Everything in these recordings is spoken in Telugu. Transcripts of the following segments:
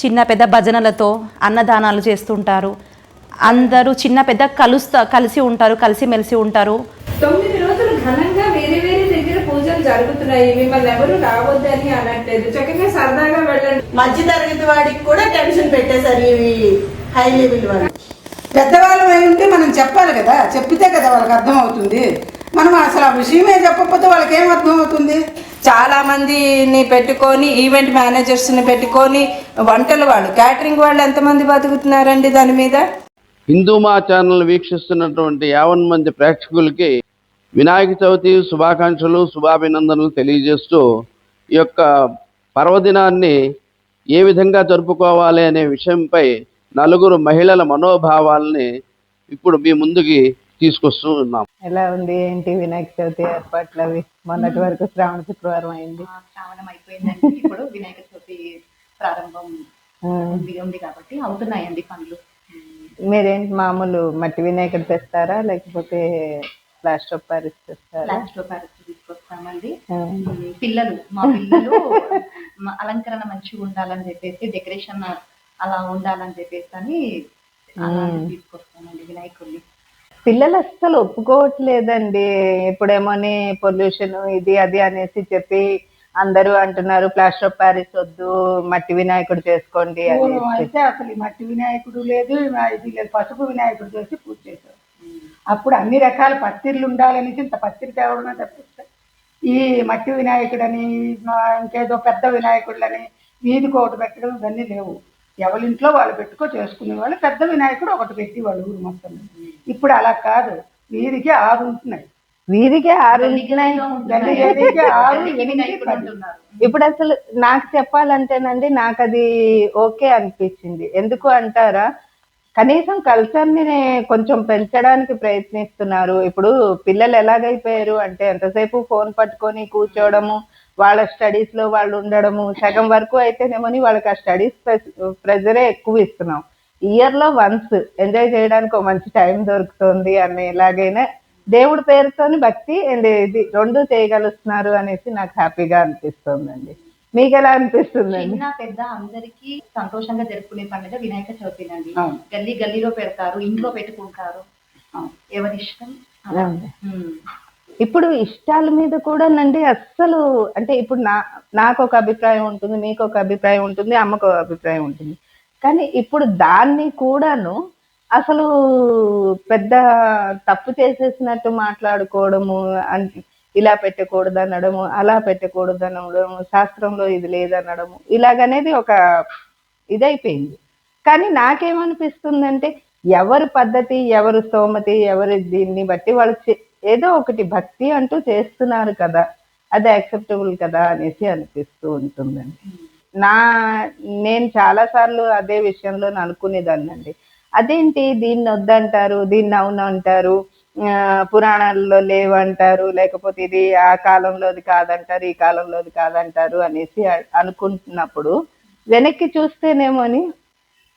చిన్న పెద్ద భజనలతో అన్నదానాలు చేస్తుంటారు. అందరూ చిన్న పెద్ద కలుస్తా కలిసి ఉంటారు కలిసి మెలిసి ఉంటారు. తొమ్మిది రోజులు ఘనంగా వేరే వేరే దగ్గర పూజలు జరుగుతున్నాయి. మిమ్మల్ని ఎవరు రావద్దని అనట్లేదు. చక్కగా సరదాగా వెళ్ళండి. మధ్య తరగతి వాడికి కూడా టెన్షన్ పెట్టేశారు ఇవి హై లెవెల్ వాళ్ళు. పెద్దవాళ్ళం అయి ఉంటే మనం చెప్పాలి కదా. చెప్పితే కదా వాళ్ళకి అర్థం అవుతుంది మనం అసలు ఆ విషయమే చెప్పకపోతే వాళ్ళకి ఏం అర్థం అవుతుంది చాలా మందిని పెట్టుకొని ఈవెంట్ మేనేజర్స్ని పెట్టుకొని వంటల వాళ్ళు క్యాటరింగ్ వాళ్ళు ఎంతమంది బతుకుతున్నారండి దాని మీద? హిందూ మా ఛానల్ వీక్షిస్తున్నటువంటి యావన్ మంది ప్రేక్షకులకి వినాయక చవితి శుభాకాంక్షలు శుభాభినందనలు తెలియజేస్తూ ఈ యొక్క పర్వదినాన్ని ఏ విధంగా జరుపుకోవాలి అనే విషయంపై నలుగురు మహిళల మనోభావాల్ని ఇప్పుడు మీ ముందుకి తీసుకొస్తూ ఉన్నాం. ఎలా ఉంది ఏంటి వినాయక చవితి ఏర్పాట్లు అవి? మొన్నటి వరకు శ్రావణ శుక్రవారం అయింది. శ్రావణం అయిపోయిందండి. ఇప్పుడు వినాయక చవితి ప్రారంభం. ఉంది కాబట్టి అవుతున్నాయండి పనులు. మీరేంటి మామూలు మట్టి వినాయకుడు తెస్తారా? లేకపోతే ప్లాస్టర్ ఆఫ్ ప్యారిస్ తెస్తారా? లాస్ట్ ప్యారెట్స్ తీసుకొస్తామండి. ఉమ్. ఉమ్, పిల్లలు మా పిల్లలు అలంకరణ మంచిగా ఉండాలని చెప్పేసి డెకరేషన్ అలా ఉండాలని చెప్పేసి అని తీసుకొస్తామండి వినాయకుడిని. పిల్లలు అస్సలు ఒప్పుకోవట్లేదండి ఇప్పుడేమోని పొల్యూషన్ ఇది అది అనేసి చెప్పి అందరూ అంటున్నారు ప్లాస్టర్ ఆఫ్ ప్యారిస్ వద్దు మట్టి వినాయకుడు చేసుకోండి పూర్వం అయితే అసలు ఈ మట్టి వినాయకుడు లేదు ఇది లేదు. పసుపు వినాయకుడు చేసి పూజ చేశారు. అప్పుడు అన్ని రకాల పత్తిర్లు ఉండాలనేసి ఇంత పత్తిరి తేవడమే తప్పిస్తే. ఈ మట్టి వినాయకుడని ఇంకేదో పెద్ద వినాయకుడులని వీధికి ఒకటి పెట్టడం ఇవన్నీ లేవు. ఎవరింట్లో వాళ్ళు పెట్టుకో చేసుకునే వాళ్ళు పెద్ద వినాయకుడు ఒకటి పెట్టి వాళ్ళు ఊరు మొత్తం. ఇప్పుడు అలా కాదు. వీధికి ఆరు ఉంటున్నాయి. వీధికి ఆరు ఇప్పుడు అసలు నాకు చెప్పాలంటేనండి నాకు అది ఓకే అనిపించింది. ఎందుకు అంటారా? కనీసం కల్చర్ని కొంచెం పెంచడానికి ప్రయత్నిస్తున్నారు. ఇప్పుడు పిల్లలు ఎలాగైపోయారు అంటే ఎంతసేపు ఫోన్ పట్టుకొని కూర్చోవడము వాళ్ళ స్టడీస్లో వాళ్ళు ఉండడము సగం వరకు అయితేనేమని వాళ్ళకి ఆ స్టడీస్ ప్రెజరే ఎక్కువ ఇస్తున్నాం ఇయర్లో వన్స్ ఎంజాయ్ చేయడానికి ఒక మంచి టైం దొరుకుతుంది అని ఎలాగైనా దేవుడి పేరుతోని భక్తి అండ్ ఇది రెండు చేయగలుస్తున్నారు అనేసి నాకు హ్యాపీగా అనిపిస్తుందండి మీకు ఎలా అనిపిస్తుందండి చిన్న పెద్ద అందరికి సంతోషంగా జరుపుకునే పండుగ వినాయక చవితినండి అవును. గల్లీ గల్లీలో పెడతారు ఇంట్లో పెట్టుకుంటారు ఎవరి ఇష్టం అలా. అవును. ఉమ్. ఇప్పుడు ఇష్టాల మీద కూడా నండి అస్సలు అంటే ఇప్పుడు నా నాకు ఒక అభిప్రాయం ఉంటుంది మీకు ఒక అభిప్రాయం ఉంటుంది అమ్మకు ఒక అభిప్రాయం ఉంటుంది. కానీ ఇప్పుడు దాన్ని కూడాను అసలు పెద్ద తప్పు చేసేసినట్టు మాట్లాడుకోవడము ఇలా పెట్టకూడదు అనడము అలా పెట్టకూడదు అనడము శాస్త్రంలో ఇది లేదనడము ఇలాగనేది ఒక ఇదైపోయింది. కానీ నాకేమనిపిస్తుందంటే ఎవరి పద్ధతి ఎవరు స్తోమతి ఎవరి దీన్ని బట్టి వాళ్ళు ఏదో ఒకటి భక్తి అంటూ చేస్తున్నారు కదా అది యాక్సెప్టబుల్ కదా అనేసి అనిపిస్తూ ఉంటుందండి. నా నేను చాలా సార్లు అదే విషయంలో అనుకునేదాన్నండి. అదేంటి దీన్ని వద్దంటారు దీన్ని అవును అంటారు ఆ, పురాణాల్లో లేవంటారు లేకపోతే ఇది ఆ కాలంలోది కాదంటారు ఈ కాలంలోది కాదంటారు అనేసి అనుకుంటున్నప్పుడు వెనక్కి చూస్తేనేమో అని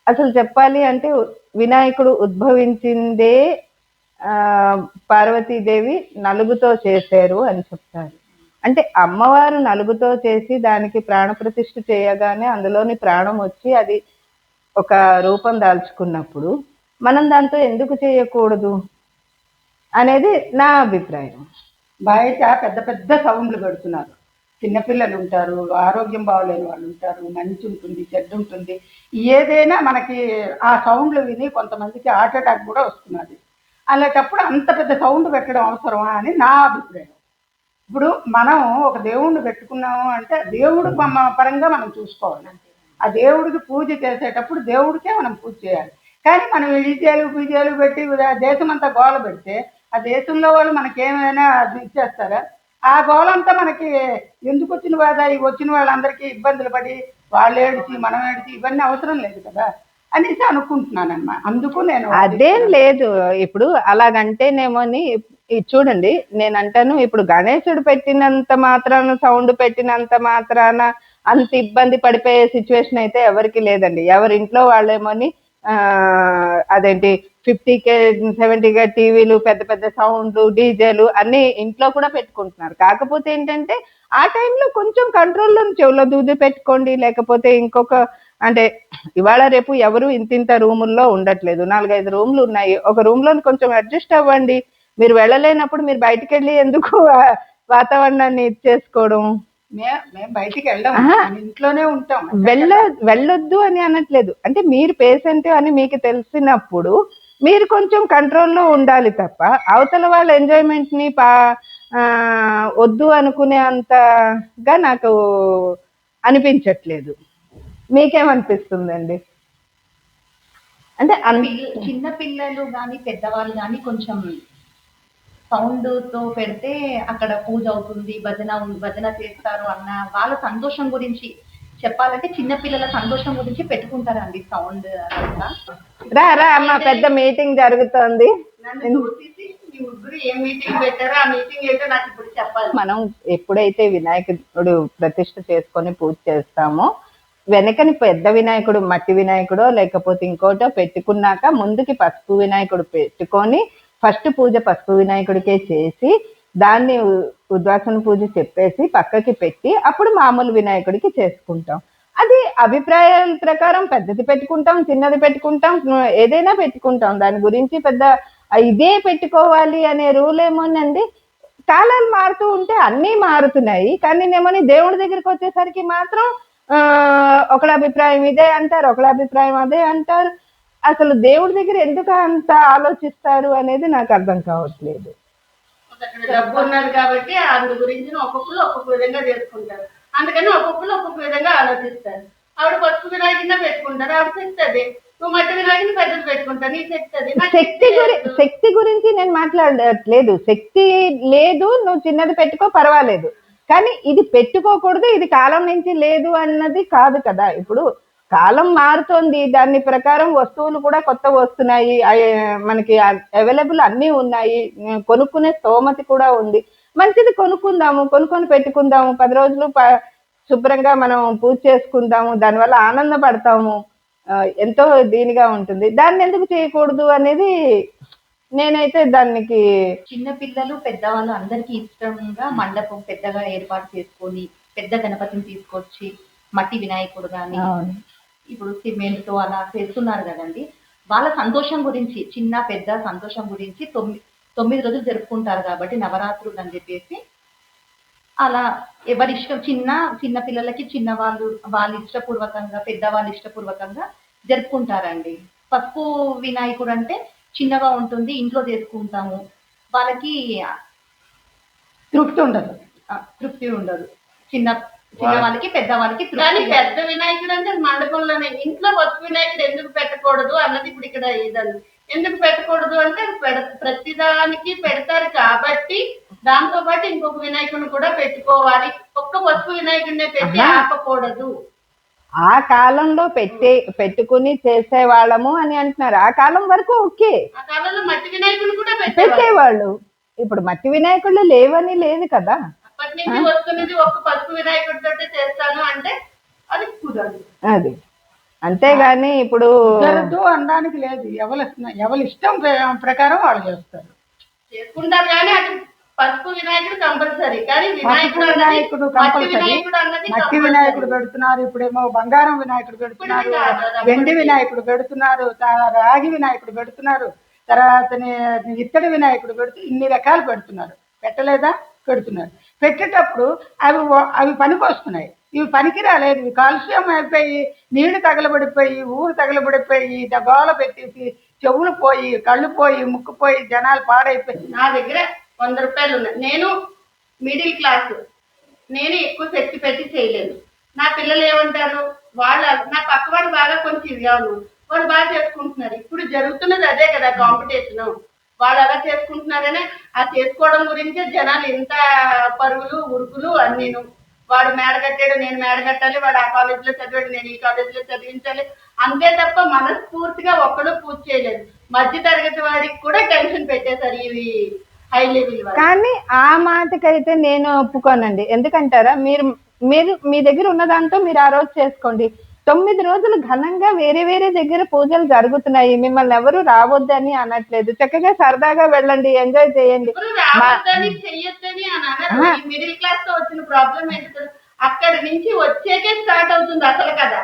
అసలు చెప్పాలి అంటే వినాయకుడు ఉద్భవించిందే పార్వతీదేవి నలుగుతో చేశారు అని చెప్తారు. అంటే అమ్మవారు నలుగుతో చేసి దానికి ప్రాణప్రతిష్ఠ చేయగానే అందులోని ప్రాణం వచ్చి అది ఒక రూపం దాల్చుకున్నప్పుడు మనం దాంతో ఎందుకు చేయకూడదు అనేది నా అభిప్రాయం. బయట పెద్ద పెద్ద సౌండ్లు పెడుతున్నారు. చిన్నపిల్లలు ఉంటారు ఆరోగ్యం బాగోలేని వాళ్ళు ఉంటారు మంచి ఉంటుంది చెడ్డ ఉంటుంది. ఏదైనా మనకి ఆ సౌండ్లు విని కొంతమందికి హార్ట్ అటాక్ కూడా వస్తున్నది. అలాంటప్పుడు అంత పెద్ద సౌండ్ పెట్టడం అవసరమా అని నా అభిప్రాయం. ఇప్పుడు మనం ఒక దేవుణ్ణి పెట్టుకున్నాము అంటే దేవుడు మన పరంగా మనం చూసుకోవాలి. ఆ దేవుడికి పూజ చేసేటప్పుడు దేవుడికే మనం పూజ చేయాలి. కానీ మనం విజయాలు పూజలు పెట్టి దేశం అంతా గోల పెడితే ఆ దేశంలో వాళ్ళు మనకేమైనా ఇచ్చేస్తారా? ఆ గోలంతా మనకి ఎందుకు వచ్చిన బాధ వచ్చిన వాళ్ళందరికీ ఇబ్బందులు పడి వాళ్ళు ఏడిచి మనం ఏడిచి ఇవన్నీ అవసరం లేదు కదా. అనేసి అనుకుంటున్నానమ్మా అందుకు నేను అదేం లేదు. ఇప్పుడు అలాగంటేనేమోని చూడండి నేను అంటాను ఇప్పుడు గణేశుడు పెట్టినంత మాత్రాన సౌండ్ పెట్టినంత మాత్రాన అంత ఇబ్బంది పడిపోయే సిచ్యువేషన్ అయితే ఎవరికి లేదండి. ఎవరి ఇంట్లో వాళ్ళేమోని ఆ అదేంటి ఫిఫ్టీ కే సెవెంటీ కే టీవీలు పెద్ద పెద్ద సౌండ్లు డీజేలు అన్ని ఇంట్లో కూడా పెట్టుకుంటున్నారు. కాకపోతే ఏంటంటే ఆ టైంలో కొంచెం కంట్రోల్లో చెవులో దూది పెట్టుకోండి లేకపోతే ఇంకొక అంటే ఇవాళ రేపు ఎవరు ఇంత ఇంత రూముల్లో ఉండట్లేదు. నాలుగైదు రూమ్లు ఉన్నాయి. ఒక రూమ్లో కొంచెం అడ్జస్ట్ అవ్వండి. మీరు వెళ్ళలేనప్పుడు మీరు బయటికి వెళ్ళి ఎందుకు వాతావరణాన్ని ఇది చేసుకోవడం? మే మేము బయటికి వెళ్ళాం. ఇంట్లోనే ఉంటాం. వెళ్ళ వెళ్ళొద్దు అని అనట్లేదు. అంటే మీరు పేషెంట్ అని మీకు తెలిసినప్పుడు మీరు కొంచెం కంట్రోల్లో ఉండాలి తప్ప అవతల వాళ్ళ ఎంజాయ్మెంట్ని పా వద్దు అనుకునే అంతగా నాకు అనిపించట్లేదు. మీకేమనిపిస్తుందండి? అంటే చిన్న పిల్లలు కానీ పెద్దవాళ్ళు కానీ కొంచెం సౌండ్తో పెడితే అక్కడ పూజ అవుతుంది భజన భజన చేస్తారు అన్న వాళ్ళ సంతోషం గురించి చెప్పాలంటే చిన్న పిల్లల సంతోషం గురించి పెట్టుకుంటారండి సౌండ్ రా రా అమ్మ పెద్ద మీటింగ్ జరుగుతోంది. నన్ను చూసేసి మీ ముగ్గురు ఏ మీటింగ్ పెట్టారో ఆ మీటింగ్ ఏంటో నాకు ఇప్పుడు చెప్పాలి. మనం ఎప్పుడైతే వినాయకుడు ప్రతిష్ఠ చేసుకొని పూజ చేస్తామో వెనకని పెద్ద వినాయకుడు మట్టి వినాయకుడో లేకపోతే ఇంకోటో పెట్టుకున్నాక ముందుకి పసుపు వినాయకుడు పెట్టుకొని ఫస్ట్ పూజ పసుపు వినాయకుడికే చేసి దాన్ని ఉ- ఉద్వాసన పూజ చెప్పేసి పక్కకి పెట్టి అప్పుడు మామూలు వినాయకుడికి చేసుకుంటాం. అది అభిప్రాయాల ప్రకారం పెద్దది పెట్టుకుంటాం చిన్నది పెట్టుకుంటాం ఏదైనా పెట్టుకుంటాం. దాని గురించి పెద్ద ఇదే పెట్టుకోవాలి అనే రూల్ ఏమోనండి. కాలాలు మారుతూ ఉంటే అన్నీ మారుతున్నాయి. కానీ నేమని దేవుడి దగ్గరికి వచ్చేసరికి మాత్రం ఒకళ్ళ అభిప్రాయం ఇదే అంటారు ఒకళ్ళ అభిప్రాయం అదే అంటారు. అసలు దేవుడి దగ్గర ఎందుకు అంత ఆలోచిస్తారు అనేది నాకు అర్థం కావట్లేదు. డబ్బు ఉన్నది కాబట్టి అందు గురించి ఒక్కొక్కరు ఒక్కొక్క విధంగా చేసుకుంటారు. అందుకని ఒక్కొక్కరు ఒక్కొక్క విధంగా ఆలోచిస్తారు. ఆవిడ పసుపు వినాయకుడినే పెట్టుకుంటారు ఆవిడ చెప్తుంది. నువ్వు మట్టి వినాయకుని పెద్దది పెట్టుకుంటావు నీకు చెప్తుంది. శక్తి గురి లేదు. శక్తి గురించి నేను మాట్లాడట్లేదు. శక్తి లేదు నువ్వు చిన్నది పెట్టుకో పర్వాలేదు. కానీ ఇది పెట్టుకోకూడదు ఇది కాలం నుంచి లేదు అన్నది కాదు కదా. ఇప్పుడు కాలం మారుతోంది దాని ప్రకారం వస్తువులు కూడా కొత్త వస్తున్నాయి మనకి అవైలబుల్ అన్నీ ఉన్నాయి కొనుక్కునే స్తోమతి కూడా ఉంది. మంచిది కొనుక్కుందాము కొనుక్కొని పెట్టుకుందాము పది రోజులు ప- శుభ్రంగా మనం పూజ చేసుకుందాము దానివల్ల ఆనందపడతాము ఎంతో దీనిగా ఉంటుంది. దాన్ని ఎందుకు చేయకూడదు అనేది నేనైతే దానికి చిన్న పిల్లలు పెద్దవాళ్ళు అందరికీ ఇష్టంగా మండపం పెద్దగా ఏర్పాటు చేసుకొని పెద్ద గణపతిని తీసుకొచ్చి మట్టి వినాయకుడు కానీ ఇప్పుడు సిమెంట్తో అలా చేస్తున్నారు కదండి. వాళ్ళ సంతోషం గురించి చిన్న పెద్ద సంతోషం గురించి తొమ్మిది తొమ్మిది రోజులు జరుపుకుంటారు కాబట్టి నవరాత్రులు అని చెప్పేసి అలా ఎవరి ఇష్టం చిన్న చిన్న పిల్లలకి చిన్న వాళ్ళు వాళ్ళ ఇష్టపూర్వకంగా పెద్దవాళ్ళు ఇష్టపూర్వకంగా జరుపుకుంటారండి. పసుపు వినాయకుడు అంటే చిన్నగా ఉంటుంది ఇంట్లో చేసుకుంటాము. వాళ్ళకి తృప్తి ఉండదు. ఆ, తృప్తి ఉండదు. చిన్న చిన్న వాళ్ళకి పెద్ద వాళ్ళకి కానీ పెద్ద వినాయకుడు అంటే మండపంలోనే ఇంట్లో పసుపు వినాయకుడు ఎందుకు పెట్టకూడదు అన్నది ఇప్పుడు ఇక్కడ ఇదండి. ఎందుకు పెట్టకూడదు అంటే పెడ- ప్రతిదానికి పెడతారు కాబట్టి దాంతో పాటు ఇంకొక వినాయకుడిని కూడా పెట్టుకోవాలి. ఒక్క పసుపు వినాయకుడినే పెట్టి. ఆపకూడదు. ఆ కాలంలో పెట్టే పెట్టుకుని చేసేవాళ్ళము అని అంటున్నారు. ఆ కాలం వరకు ఓకే. ఆ కాలంలో మట్టి వినాయకుడిని కూడా పెట్టేవారు పెట్టేవాళ్ళు. ఇప్పుడు మట్టి వినాయకుళ్ళు లేవని లేదు కదా. అది కుదరదు. అది. అంతేగాని ఇప్పుడు అనడానికి లేదు. ఎవరి ఎవరి ఇష్టం ప్ర- ప్రకారం వాళ్ళు చేస్తారు. చేసుకుంటారు కానీ అది పసుపు వినాయకుడు కంపల్సరీ. కానీ వినాయకుడు వినాయకుడు మట్టి వినాయకుడు పెడుతున్నారు. ఇప్పుడేమో బంగారం వినాయకుడు పెడుతున్నారు. వెండి. వినాయకుడు పెడుతున్నారు. రాగి వినాయకుడు పెడుతున్నారు. తర్వాత ఇత్తడి వినాయకుడు పెడుతూ ఇన్ని రకాలు పెడుతున్నారు. పెట్టలేదా? పెడుతున్నారు. పెట్టేటప్పుడు అవి అవి పనికి వస్తున్నాయి ఇవి పనికి రాలేదు ఇవి కాలుష్యం అయిపోయి నీళ్ళు తగలబడిపోయి ఊరు తగలబడిపోయి గోల పెట్టేసి చెవులు పోయి కళ్ళు పోయి ముక్కు పోయి జనాలు పాడైపోయి. నా దగ్గర వంద రూపాయలు ఉన్నాయి. నేను మిడిల్ క్లాస్ నేను ఎక్కువ శక్తి పెట్టి చేయలేను నా పిల్లలు ఏమంటారు? వాళ్ళ నా పక్కవాడు బాగా కొంచెం ఇవ్వను వాళ్ళు బాగా చేసుకుంటున్నారు. ఇప్పుడు జరుగుతున్నది అదే కదా కాంపిటీషన్ వాళ్ళు అలా చేసుకుంటున్నారనే ఆ చేసుకోవడం గురించే జనాలు ఇంత పరుగులు ఉరుకులు అన్నీను. వాడు మేడ కట్టాడు నేను మేడ కట్టాలి. వాడు ఆ కాలేజీలో చదివాడు నేను ఈ కాలేజీలో చదివించాలి. అంతే తప్ప మనస్ఫూర్తిగా ఒక్కడూ పూర్తి చేయలేదు. మధ్య తరగతి వాడికి కూడా టెన్షన్ పెట్టేశారు ఇవి కానీ ఆ మాటకైతే నేను ఒప్పుకోనండి. ఎందుకంటారా? మీరు మీరు మీ దగ్గర ఉన్న దాంతో మీరు ఆ రోజు చేసుకోండి. తొమ్మిది రోజులు ఘనంగా వేరే వేరే దగ్గర పూజలు జరుగుతున్నాయి. మిమ్మల్ని ఎవరు రావద్దని అనట్లేదు. చక్కగా సరదాగా వెళ్ళండి ఎంజాయ్ చేయండి. మిడిల్ క్లాస్తో వచ్చిన ప్రాబ్లం ఏంటి తెలుసా? అక్కడి నుంచి వచ్చేకే స్టార్ట్ అవుతుంది అసలు కదా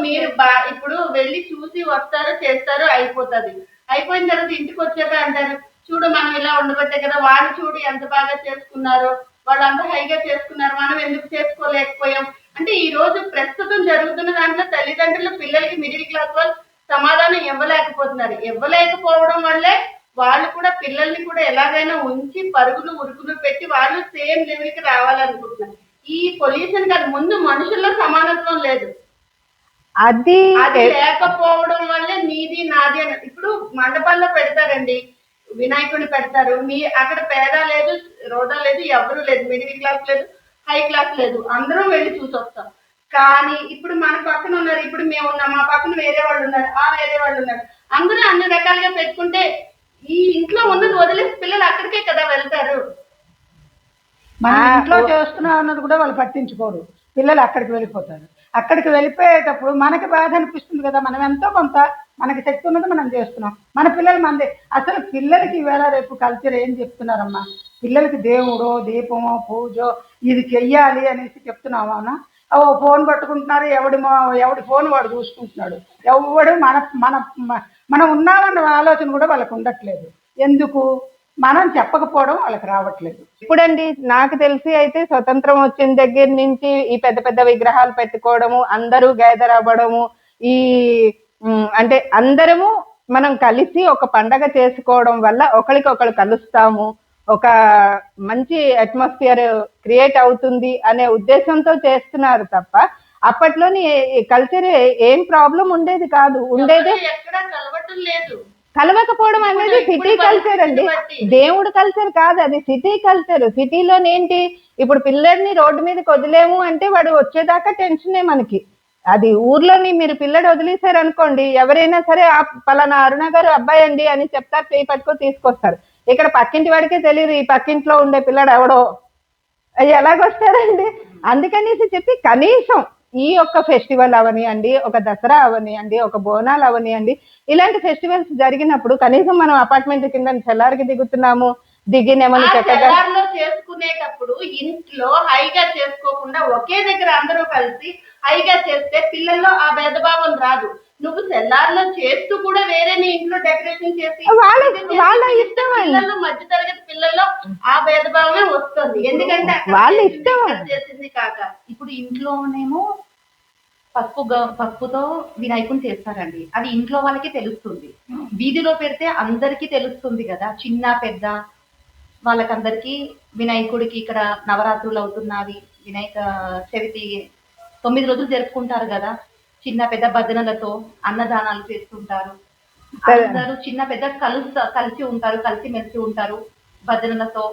మీరు బా ఇప్పుడు వెళ్ళి చూసి వస్తారు చేస్తారు అయిపోతది. అయిపోయిన తర్వాత ఇంటికి వచ్చాక అంటారు చూడు మనం ఇలా ఉండబట్టే కదా వాళ్ళు చూడు ఎంత బాగా చేసుకున్నారు వాళ్ళు అంత హైగా చేసుకున్నారు మనం ఎందుకు చేసుకోలేకపోయాం? అంటే ఈ రోజు ప్రస్తుతం జరుగుతున్న దాంట్లో తల్లిదండ్రులు పిల్లలకి మిడిల్ క్లాస్ వాళ్ళు సమాధానం ఇవ్వలేకపోతున్నారు. ఇవ్వలేకపోవడం వల్లే వాళ్ళు కూడా పిల్లల్ని కూడా ఎలాగైనా ఉంచి పరుగులు ఉరుకులు పెట్టి వాళ్ళు సేమ్ లెవెల్కి రావాలనుకుంటున్నారు. ఈ పొల్యూషన్ కాదు ముందు మనుషుల్లో సమానత్వం లేదు. అది అది లేకపోవడం వల్లే నీది నాది అని ఇప్పుడు మండపాల్లో పెడతారండి. వినాయకుడిని పెడతారు. మీ అక్కడ పేద లేదు రోదా లేదు ఎవరు లేదు మిడిల్ క్లాస్ లేదు హై క్లాస్ లేదు. అందరూ వెళ్ళి చూసి వస్తాం కానీ ఇప్పుడు మన పక్కన ఉన్నారు ఇప్పుడు మేము ఉన్నాం మా పక్కన వేరే వాళ్ళు ఉన్నారు ఆ వేరే వాళ్ళు ఉన్నారు. అందరూ అన్ని రకాలుగా పెట్టుకుంటే ఈ ఇంట్లో ఉన్నది వదిలేసి పిల్లలు అక్కడికే కదా వెళ్తారు. మనం ఇంట్లో చేస్తున్నాం అన్నది కూడా వాళ్ళు పట్టించుకోరు. పిల్లలు అక్కడికి వెళ్ళిపోతారు. అక్కడికి వెళ్ళిపోయేటప్పుడు మనకి బాధ అనిపిస్తుంది కదా మనం ఎంతో కొంత మనకి శక్తి ఉన్నది మనం చేస్తున్నాం. మన పిల్లలు మంది. అసలు పిల్లలకి ఈవేళ రేపు కల్చర్ ఏం చెప్తున్నారమ్మా? పిల్లలకి దేవుడో దీపమో పూజో ఇది చెయ్యాలి అనేసి చెప్తున్నాం అవునా ఓ ఫోన్ పట్టుకుంటున్నారు ఎవడి ఎవడి ఫోన్ వాడు చూసుకుంటున్నాడు. ఎవడు మన మన మనం ఉన్నామన్న ఆలోచన కూడా వాళ్ళకు ఉండట్లేదు. ఎందుకు? మనం చెప్పకపోవడం వాళ్ళకి రావట్లేదు. ఇప్పుడండి నాకు తెలిసి అయితే స్వతంత్రం వచ్చిన దగ్గర నుంచి ఈ పెద్ద పెద్ద విగ్రహాలు పెట్టుకోవడము అందరూ గ్యాదర్ అవ్వడము ఈ అంటే అందరము మనం కలిసి ఒక పండగ చేసుకోవడం వల్ల ఒకరికొకరు కలుస్తాము. ఒక మంచి అట్మాస్ఫియర్ క్రియేట్ అవుతుంది అనే ఉద్దేశంతో చేస్తున్నారు తప్ప అప్పట్లోని కల్చర్ ఏం ప్రాబ్లం ఉండేది కాదు. ఉండేదే కలవకపోవడం అనేది సిటీ కల్చర్ అండి. దేవుడు కల్చర్ కాదు అది సిటీ కల్చర్ సిటీలోనేంటి ఇప్పుడు పిల్లల్ని రోడ్డు మీదకి వదిలేము అంటే వాడు వచ్చేదాకా టెన్షనే మనకి. అది ఊర్లోని మీరు పిల్లడు వదిలేశారు అనుకోండి ఎవరైనా సరే ఆ పలానా అరుణ గారు అబ్బాయి అండి అని చెప్తారు చేయి పట్టుకొని తీసుకొస్తారు. ఇక్కడ పక్కింటి వాడికే తెలియదు ఈ పక్కింట్లో ఉండే పిల్లడు ఎవడో. అయ్యి ఎలాగొస్తారండి అందుకనేసి చెప్పి కనీసం ఈ యొక్క ఫెస్టివల్ అవనియండి ఒక దసరా అవనియండి ఒక బోనాలు అవనియండి ఇలాంటి ఫెస్టివల్స్ జరిగినప్పుడు కనీసం మనం అపార్ట్మెంట్ కింద చెల్లారికి దిగుతున్నాము దిగినేమని చక్కగా తెల్లారిలో చేసుకునేటప్పుడు ఇంట్లో హైగా చేసుకోకుండా ఒకే దగ్గర అందరూ కలిసి హైగా చేస్తే పిల్లల్లో ఆ భేదభావం రాదు. నువ్వు తెల్లారిలో చేస్తూ కూడా వేరే నీ ఇంట్లో డెకరేషన్ చేసి వాళ్ళ- ఇష్టం. పిల్లలు మధ్య తరగతి పిల్లల్లో ఆ భేదభావమే వస్తుంది. ఎందుకంటే వాళ్ళ ఇష్టం. చేసింది కాక. ఇప్పుడు ఇంట్లోనేమో పసుపు గ- పసుపుతో వినాయకుని చేస్తారండి. అది ఇంట్లో వాళ్ళకి తెలుస్తుంది. వీధిలో పెడితే అందరికీ తెలుస్తుంది కదా. చిన్న పెద్ద వాళ్ళకందరికీ వినాయకుడికి ఇక్కడ నవరాత్రులు అవుతున్నవి వినాయక చవితి తొమ్మిది రోజులు జరుపుకుంటారు కదా. చిన్న పెద్ద భజనలతో అన్నదానాలు చేస్తుంటారు. అందరూ చిన్న పెద్ద కలుస్తా కలిసి ఉంటారు కలిసి మెలిసి ఉంటారు. భజనలతో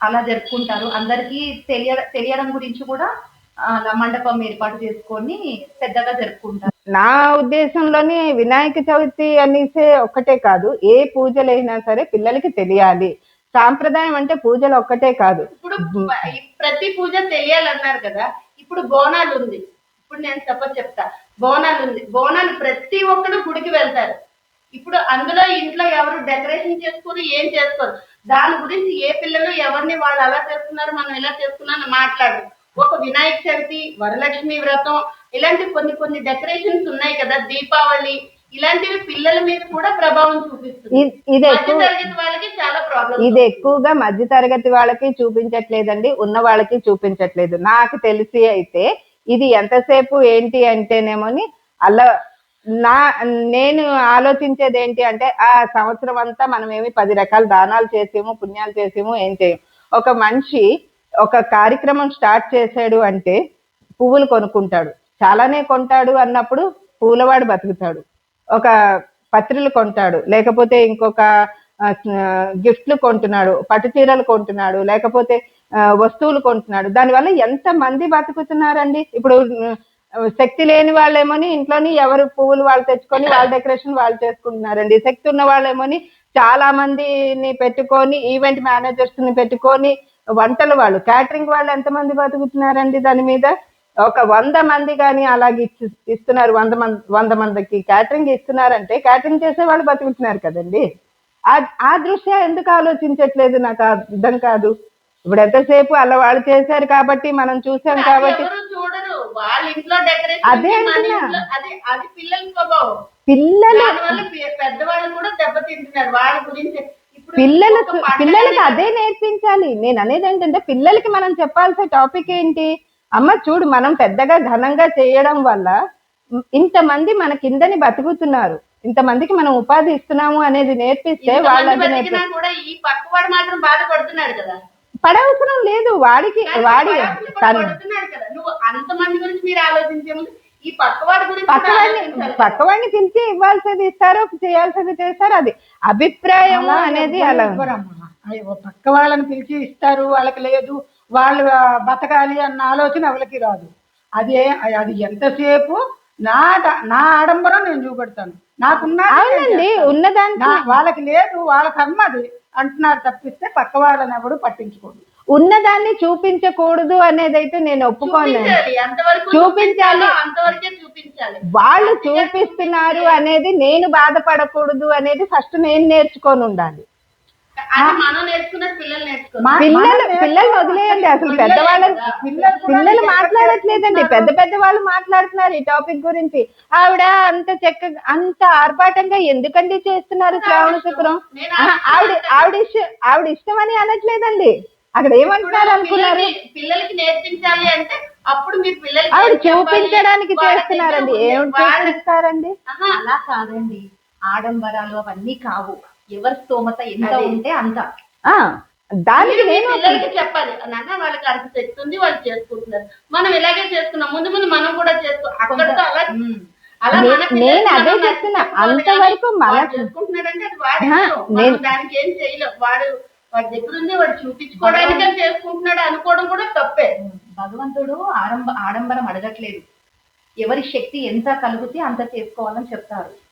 అలా జరుపుకుంటారు. అందరికీ తెలియ తెలియడం గురించి కూడా అలా మండపం ఏర్పాటు చేసుకొని పెద్దగా జరుపుకుంటారు. నా ఉద్దేశంలోని వినాయక చవితి అనేసే ఒక్కటే కాదు. ఏ పూజలైనా సరే పిల్లలకి తెలియాలి. సాంప్రదాయం అంటే పూజలు ఒక్కటే కాదు. ఇప్పుడు ప్రతి పూజ తెలియాలన్నారు కదా ఇప్పుడు బోనాలు ఉంది. ఇప్పుడు నేను సపోజ్ చెప్తా. బోనాలు ఉంది. బోనాలు ప్రతి ఒక్కరు గుడికి వెళ్తారు. ఇప్పుడు అందులో ఇంట్లో ఎవరు డెకరేషన్ చేసుకోరు ఏం చేసుకోరు? దాని గురించి ఏ పిల్లలు ఎవరిని వాళ్ళు అలా చేస్తున్నారు మనం ఇలా చేస్తున్నాం మాట్లాడరు. మాట్లాడు ఒక వినాయక చవితి వరలక్ష్మి వ్రతం ఇలాంటి కొన్ని కొన్ని డెకరేషన్స్ ఉన్నాయి కదా దీపావళి ఇలాంటివి పిల్లల మీద కూడా ప్రభావం చూపిస్తుంది. ఇది మధ్య ఎక్కువ తరగతి వాళ్ళకి చాలా ప్రాబ్లమ్ ఇది ఎక్కువగా మధ్య తరగతి వాళ్ళకి చూపించట్లేదండి ఉన్న వాళ్ళకి చూపించట్లేదు. నాకు తెలిసి అయితే ఇది ఎంతసేపు ఏంటి అంటేనేమోని అలా నా నేను ఆలోచించేది ఏంటి అంటే ఆ సంవత్సరం అంతా మనం ఏమి పది రకాల దానాలు చేసేమో పుణ్యాలు చేసేమో ఏం చేయం ఒక మనిషి ఒక కార్యక్రమం స్టార్ట్ చేశాడు అంటే పువ్వులు కొనుక్కుంటాడు. చాలానే కొంటాడు అన్నప్పుడు పూలవాడు బతుకుతాడు. ఒక పత్రిలు కొంటాడు లేకపోతే ఇంకొక గిఫ్ట్లు కొంటున్నాడు పట్టు చీరలు కొంటున్నాడు లేకపోతే వస్తువులు కొంటున్నాడు. దానివల్ల ఎంత మంది బతుకుతున్నారండి? ఇప్పుడు శక్తి లేని వాళ్ళేమోని ఇంట్లోని ఎవరు పువ్వులు వాళ్ళు తెచ్చుకొని వాళ్ళ డెకరేషన్ వాళ్ళు చేసుకుంటున్నారండి. శక్తి ఉన్న వాళ్ళేమోని చాలా మందిని పెట్టుకొని ఈవెంట్ మేనేజర్స్ని పెట్టుకొని వంటలు వాళ్ళు క్యాటరింగ్ వాళ్ళు ఎంతమంది బతుకుతున్నారండి దాని మీద? ఒక వంద మంది కానీ అలాగే ఇచ్చి ఇస్తున్నారు వంద మంది వంద మందికి క్యాటరింగ్ ఇస్తున్నారంటే క్యాటరింగ్ చేసే వాళ్ళు బతుకుతున్నారు కదండి. ఆ ఆ దృష్ట్యా ఎందుకు ఆలోచించట్లేదు నాకు? అర్థం కాదు. ఇప్పుడు ఎంతసేపు అలా వాళ్ళు చేశారు కాబట్టి మనం చూసాం కాబట్టి. అదే పిల్లల పిల్లలు దానివల్ల పె- పెద్దవాళ్ళు కూడా దెబ్బతింటున్నారు. వాళ్ళ గురించి ఇప్పుడు పిల్లలు ఒక పండగ పిల్లలకి అదే నేర్పించాలి. నేను అనేది ఏంటంటే పిల్లలకి మనం చెప్పాల్సిన టాపిక్ ఏంటి? అమ్మ చూడు మనం పెద్దగా ఘనంగా చేయడం వల్ల ఇంతమంది మన కిందని బతుకుతున్నారు. ఇంతమందికి మనం ఉపాధి ఇస్తున్నాము అనేది నేర్పిస్తే ఇంతమంది వాళ్ళు అది బతికినా నేర్పి కూడా ఈ పక్కవాడు మాత్రం బాధపడుతున్నాడు కదా. పడవసరం లేదు వాడికి వాడి పక్కవాడు కూడా తను పడుతున్నాడు కదా. నువ్వు అంతమంది గురించి మీరు ఆలోచించే ముందు ఈ పక్కవాడి గురించి కూడా పక్కవాడిని. పక్కవాడిని పిలిచి ఇవ్వాల్సింది ఇస్తారు చేయాల్సింది చేస్తారు అది అభిప్రాయం అనేది అలా పక్క వాళ్ళని పిలిచి ఇస్తారు వాళ్ళకి లేదు. వాళ్ళు బతకాలి అన్న ఆలోచన ఎవరికి రాదు. అదే అది ఎంతసేపు నా నా ఆడంబరం నేను చూపెడతాను. నాకున్న అవునండి ఉన్నదానికి నా వాళ్ళకి లేదు వాళ్ళ కర్మ అది. అంటున్నారు తప్పిస్తే పక్క వాళ్ళని ఎవడు పట్టించుకోడు. ఉన్నదాన్ని చూపించకూడదు అనేది అయితే నేను ఒప్పుకోను. చూపించాలి ఎంతవరకు చూపించాలి. చూపించాలో అంతవరకే చూపించాలి. వాళ్ళు చూపిస్తున్నారు అనేది నేను బాధపడకూడదు అనేది ఫస్ట్ నేను నేర్చుకొని ఉండాలి. పిల్లలు పిల్లలు పిల్లలు వదిలేయండి అసలు పెద్దవాళ్ళు పిల్లలు పిల్లలు మాట్లాడట్లేదండి. పెద్ద పెద్ద వాళ్ళు మాట్లాడుతున్నారు ఈ టాపిక్ గురించి. ఆవిడ అంత చక్కగా అంత ఆర్భాటంగా ఎందుకండి చేస్తున్నారు శ్రావణ శుక్రం? ఆవిడ ఆవిడ ఇష్టం ఆవిడ ఇష్టం అని అనట్లేదండి. అక్కడ ఏమంటున్నారు అనుకున్నారు? పిల్లలకి- నేర్పించాలి అంటే అప్పుడు మీరు పిల్లలకి ఆవిడ? చూపించడానికి చేస్తున్నారండి. ఉంది. ఏం వాళ్ళ- చూపిస్తారండి ఆహా, అలా కాదండి. ఆడంబరాలు అవన్నీ కావు. ఎవరి స్తోమత ఎంత ఉంటే అంత. ఆ దానికి నేను పిల్లలకి చెప్పాలి. నాన్న వాళ్ళకి అంత శక్తి ఉంది వాళ్ళు చేసుకుంటున్నారు. మనం ఇలాగే చేసుకున్నాం. ముందు ముందు మనం కూడా చేసుకో అక్కడితో అలా అలా నేను అదే చెప్తున్నా. అంతవరకు మన- వాడు చేసుకుంటున్నాడంటే అది వాడి దానికి ఏం చేయలేం. వాడు వాడి దగ్గర ఉంది వాడు చూపించుకోవడానికి చేసుకుంటున్నాడు అనుకోవడం కూడా తప్పే. భగవంతుడు ఆడంబ ఆడంబరం అడగట్లేదు. ఎవరి శక్తి ఎంత కలిగితే అంత చేసుకోవాలని చెప్తారు.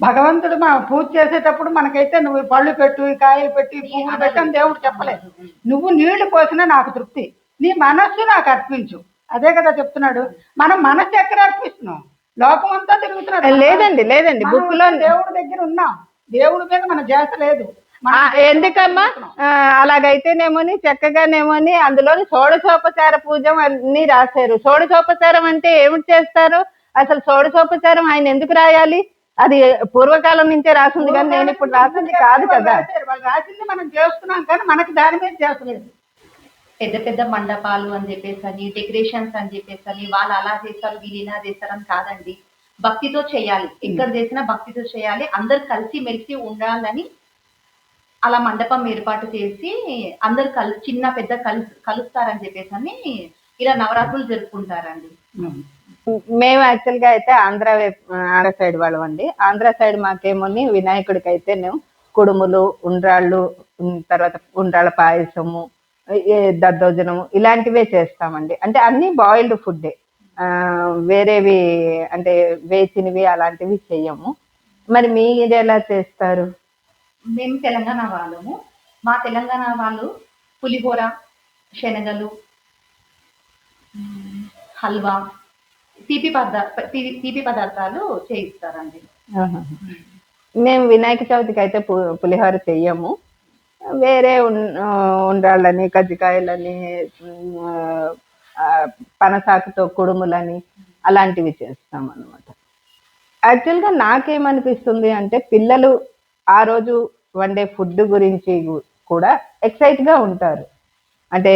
భగవంతుడు మా పూజ చేసేటప్పుడు మనకైతే నువ్వు పళ్ళు పెట్టు ఈ కాయలు పెట్టి పువ్వులు పెట్టు అని దేవుడు చెప్పలేదు. నువ్వు నీళ్ళు పోసినా నాకు తృప్తి. నీ మనస్సు నాకు అర్పించు. అదే కదా చెప్తున్నాడు. మనం మనస్సు ఎక్కడ అర్పిస్తున్నాం? లోకం అంతా తిరుగుతున్నాడు లేదండి లేదండి. మనం బుక్లో దేవుడి దగ్గర ఉన్నాం. దేవుడి మీద మన జాత లేదు. మనం ఎందుకమ్మా? అలాగైతేనేమోని చక్కగానేమోని అందులోని షోడశోపచార పూజ అన్ని రాశారు. షోడశోపచారం అంటే ఏమిటి చేస్తారు? అసలు షోడశోపచారం ఆయన ఎందుకు రాయాలి? అది పూర్వకాలం నుంచే రాసింది కానీ నేను ఇప్పుడు రాసింది కాదు కదా. వాళ్ళు రాసింది మనం చేస్తున్నాం కానీ మనకి దాని మీద చేస్తలేదు. పెద్ద పెద్ద మండపాలు అని చెప్పేసి అని డెకరేషన్స్ అని చెప్పేసి అని వాళ్ళు అలా చేస్తారు వీళ్ళు ఇలా చేస్తారు అని కాదండి. భక్తితో చేయాలి. ఎక్కడ చేసినా భక్తితో చేయాలి. అందరు కలిసి మెలిసి ఉండాలని అలా మండపం ఏర్పాటు చేసి అందరు కలు చిన్న పెద్ద కలు కలుస్తారని చెప్పేసి అని ఇలా నవరాత్రులు జరుపుకుంటారండి. మేము యాక్చువల్గా అయితే ఆంధ్ర ఆంధ్ర సైడ్ వాళ్ళం అండి ఆంధ్ర సైడ్ మాకేమోని వినాయకుడికి అయితే మేము కుడుములు ఉండ్రాళ్ళు తర్వాత ఉండ్రాళ్ళ పాయసము దద్దోజనము ఇలాంటివే చేస్తామండి. అంటే అన్ని బాయిల్డ్ ఫుడ్డే ఆ, వేరేవి అంటే వేసినవి అలాంటివి చెయ్యము. మరి మీరు ఎలా చేస్తారు? మేము తెలంగాణ వాళ్ళము. మా తెలంగాణ వాళ్ళు పులిహోర శనగలు హల్వా తీపి పదార్థ తీపి పదార్థాలు చేయిస్తారండి. మేము వినాయక చవితికి అయితే పు- పులిహోర చెయ్యము. వేరే ఉండ్రాళ్ళని కజ్జికాయలని పనసాకుతో కుడుములని అలాంటివి చేస్తాం అనమాట యాక్చువల్గా నాకేమనిపిస్తుంది అంటే పిల్లలు ఆ రోజు వండే ఫుడ్ గురించి కూడా ఎక్సైట్గా ఉంటారు. అంటే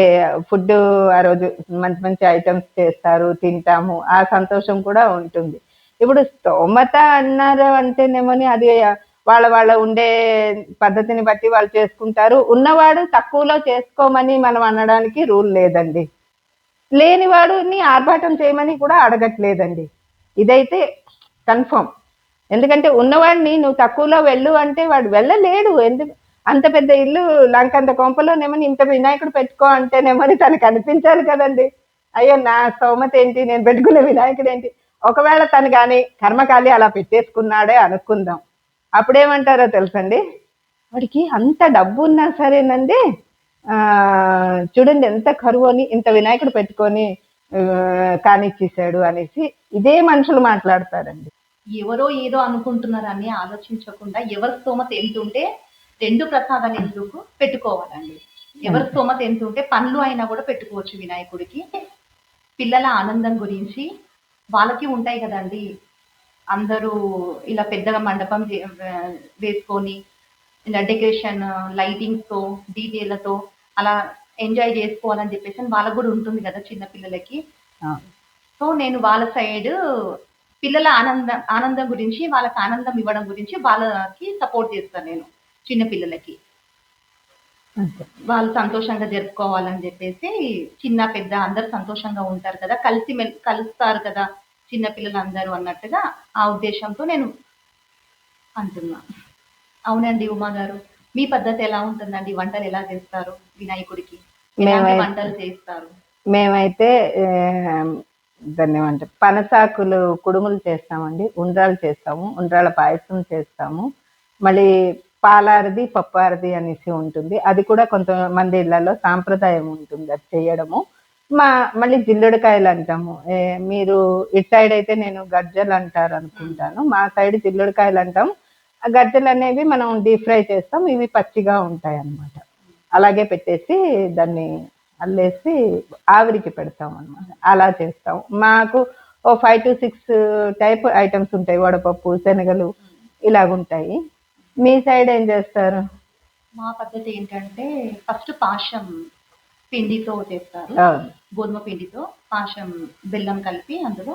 ఫుడ్ ఆ రోజు మంచి మంచి ఐటమ్స్ చేస్తారు తింటాము. ఆ సంతోషం కూడా ఉంటుంది. ఇప్పుడు స్తోమత అన్నారు అంటేనేమోని అది వాళ్ళ వాళ్ళ ఉండే పద్ధతిని బట్టి వాళ్ళు చేసుకుంటారు. ఉన్నవాడు తక్కువలో చేసుకోమని మనం అనడానికి రూల్ లేదండి. లేనివాడుని ఆర్భాటం చేయమని కూడా అడగట్లేదండి. ఇదైతే కన్ఫర్మ్. ఎందుకంటే ఉన్నవాడిని నువ్వు తక్కువలో వెళ్ళు అంటే వాడు వెళ్ళలేడు. ఎందుకు అంత పెద్ద ఇల్లు లంకంత కొంపలోనేమని ఇంత వినాయకుడు పెట్టుకో అంటేనేమని తనకు అనిపించాలి కదండి. అయ్యో నా స్తోమత ఏంటి? నేను పెట్టుకునే వినాయకుడు ఏంటి? ఒకవేళ తను కానీ కర్మకాలి అలా పెట్టేసుకున్నాడే అనుకుందాం. అప్పుడేమంటారో తెలుసండి? వాడికి అంత డబ్బు ఉన్నా సరేనండి. ఆ చూడండి ఎంత కరువు అని ఇంత వినాయకుడు పెట్టుకొని కానిచ్చేసాడు అనేసి ఇదే మనుషులు మాట్లాడతారండి. ఎవరో ఏదో అనుకుంటున్నారని ఆలోచించకుండా ఎవరి స్తోమత ఎంత ఉంటే రెండు ప్రసాదాలు ఎందుకు పెట్టుకోవాలండి? ఎవరి స్తోమత ఎంత ఉంటే పనులు అయినా కూడా పెట్టుకోవచ్చు వినాయకుడికి. పిల్లల ఆనందం గురించి వాళ్ళకి ఉంటాయి కదండి. అందరూ ఇలా పెద్దగా మండపం వేసుకొని ఇలా డెకరేషన్ లైటింగ్స్తో డీజేలతో అలా ఎంజాయ్ చేసుకోవాలని చెప్పేసి వాళ్ళకు కూడా ఉంటుంది కదా చిన్న పిల్లలకి. సో నేను వాళ్ళ సైడ్ పిల్లల ఆనందం ఆనందం గురించి వాళ్ళకి ఆనందం ఇవ్వడం గురించి వాళ్ళకి సపోర్ట్ చేస్తాను నేను. చిన్న పిల్లలకి అంతే. వాళ్ళు సంతోషంగా జరుపుకోవాలని చెప్పేసి చిన్న పెద్ద అందరు సంతోషంగా ఉంటారు కదా కలిసి కలుస్తారు కదా చిన్న పిల్లలు అందరూ అన్నట్టుగా ఆ ఉద్దేశంతో నేను అంటున్నా. అవునండి ఉమా గారు మీ పద్ధతి ఎలా ఉంటుందండి? వంటలు ఎలా చేస్తారు వినాయకుడికి? వంటలు చేస్తారు? మేమైతే దాన్ని ఏమంటారు? పనసాకులు కుడుములు చేస్తామండి. ఉండ్రాలు చేస్తాము ఉండ్రాల పాయసం చేస్తాము. మళ్ళీ పాలారది పప్పారది అనేసి ఉంటుంది. అది కూడా కొంతమంది ఇళ్ళలో సాంప్రదాయం ఉంటుంది అది చేయడము. మా మళ్ళీ జిల్లుడికాయలు అంటాము. మీరు ఇటు సైడ్ అయితే నేను గజ్జలు అంటారు అనుకుంటాను. మా సైడ్ జిల్లుడికాయలు అంటాం ఆ గజ్జలు అనేవి మనం డీప్ ఫ్రై చేస్తాం. ఇవి పచ్చిగా ఉంటాయి అన్నమాట. అలాగే పెట్టేసి దాన్ని అల్లేసి ఆవిరికి పెడతాం అనమాట అలా చేస్తాం. మాకు ఓ five to six type items ఉంటాయి. వడపప్పు శనగలు ఇలాగుంటాయి. మీ సైడ్ ఏం చేస్తారు? మా పద్ధతి ఏంటంటే ఫస్ట్ పాశం పిండితో చేస్తారు. గోధుమ పిండితో పాశం బెల్లం కలిపి అందులో.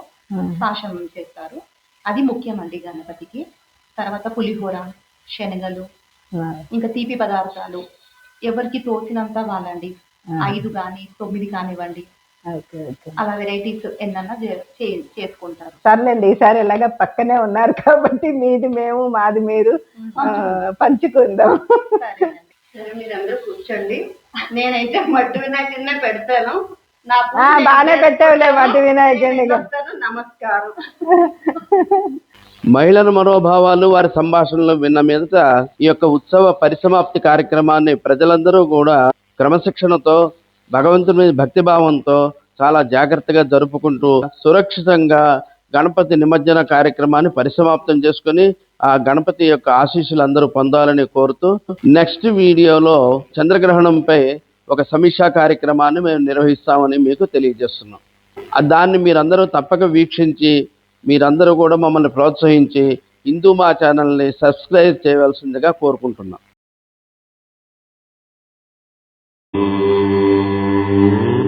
పాశం చేస్తారు. అది ముఖ్యమండి గణపతికి. తర్వాత పులిహోర శనగలు ఇంకా తీపి పదార్థాలు. ఎవరికి తోచినంత వాళ్ళండి. ఐదు కానీ తొమ్మిది కానివ్వండి. అలా వెరైటీస్ చే- చేసుకుంటారు. సర్లేండి ఈసారి ఎలాగ పక్కనే ఉన్నారు కాబట్టి మీది మేము మాది మీరు పంచుకుందాం. మీరందరూ కూర్చోండి. నేనైతే మట్టి వినాయకుడినే పెడతాను. బాగానే పెట్టావులే. మట్టి వినాయకుడిని. నమస్కారం. మహిళల మనోభావాలు వారి సంభాషణలు విన్న మీదట ఈ యొక్క ఉత్సవ పరిసమాప్తి కార్యక్రమాన్ని ప్రజలందరూ కూడా క్రమశిక్షణతో భగవంతుని మీద భక్తిభావంతో చాలా జాగ్రత్తగా జరుపుకుంటూ సురక్షితంగా గణపతి నిమజ్జన కార్యక్రమాన్ని పరిసమాప్తం చేసుకుని ఆ గణపతి యొక్క ఆశీస్సులు అందరూ పొందాలని కోరుతూ నెక్స్ట్ వీడియోలో చంద్రగ్రహణంపై ఒక సమీక్షా కార్యక్రమాన్ని మేము నిర్వహిస్తామని మీకు తెలియజేస్తున్నాం. దాన్ని మీరందరూ తప్పక వీక్షించి మీరందరూ కూడా మమ్మల్ని ప్రోత్సహించి హిందూ మా ఛానల్ని సబ్స్క్రైబ్ చేయవలసిందిగా కోరుకుంటున్నాం. Mm-hmm.